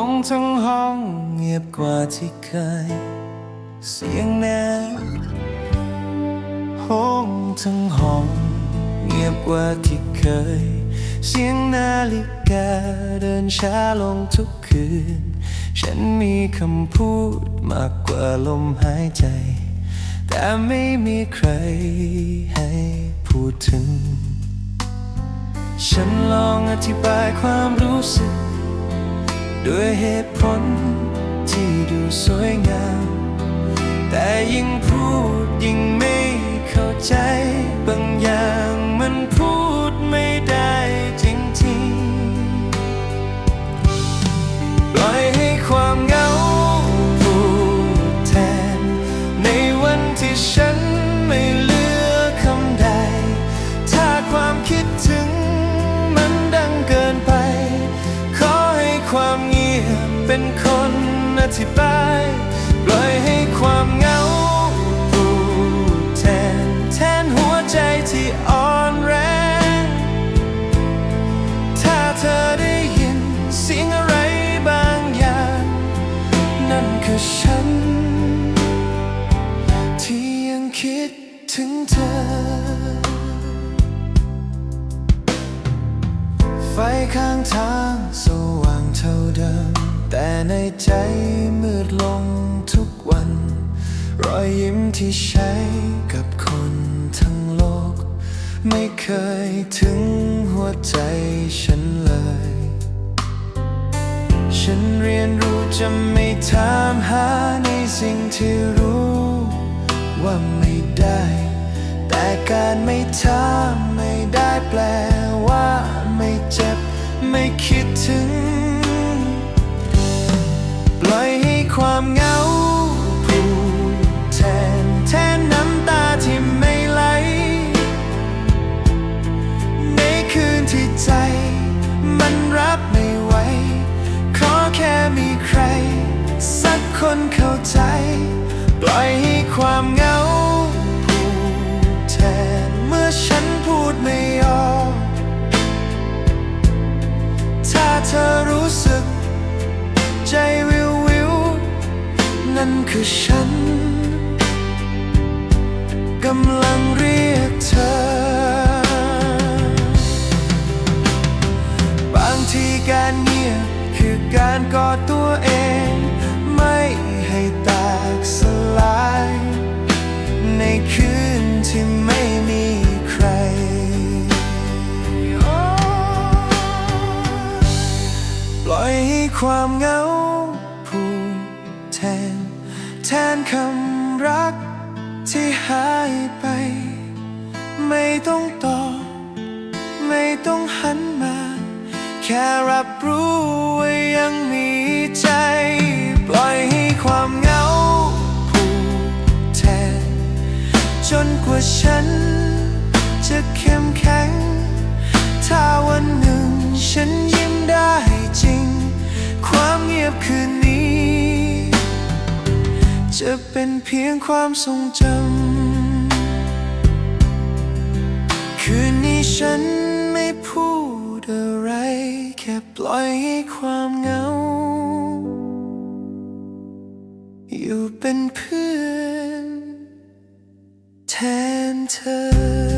องทั้งห้องเงียบกว่าที่เคย เสียงแนวห้องทั้งห้องเงียบกว่าที่เคย เสียงนาฬิกาเดินช้าลงทุกคืน ฉันมีคำพูดมากกว่าลมหายใจ แต่ไม่มีใครให้พูดถึง ฉันลองอธิบายความรู้สึก ด้วยเหตุผลที่ดูสวยงาม แต่ยิ่งพูดยิ่ง เป็นคนอธิบายปล่อยให้ความเหงาพูแทนแทนหัวใจที่อ่อนแรง ถ้าเธอได้ยินเสียงอะไรบางอย่าง นั่นคือฉัน ที่ยังคิดถึงเธอ ไฟข้างทางสว่างเท่าเดิม แต่ในใจมืดลงทุกวัน รอยยิ้มที่ใช้กับคนทั้งโลก ไม่เคยถึงหัวใจฉันเลย ฉันเรียนรู้จะไม่ถามหาในสิ่งที่รู้ ว่าไม่ได้ แต่การไม่ถามไม่ได้แปลว่าไม่เจ็บ ไม่คิดถึง ความเหง นั่นคือฉันกำลังเรียกเธอ บางทีการเงียบคือการกอดตัวเอง ไม่ให้แตกสลาย ในคืนที่ไม่มีใคร ปล่อยให้ความเหงาพูดแทน แทนคำรักที่หายไป ไม่ต้องตอบ ไม่ต้องหันมา แค่รับรู้ว่ายังมีใจ ปล่อยให้ความเหงาพูดแทน จนกว่าฉัน จะเข้มแข็ง ถ้าวันหนึ่งฉันยิ้มได้จริง ความเงียบคืน จะเป็นเพียงความทรงจำ คืนนี้ฉันไม่พูดอะไร แค่ปล่อยให้ความเหงา อยู่เป็นเพื่อนแทนเธอ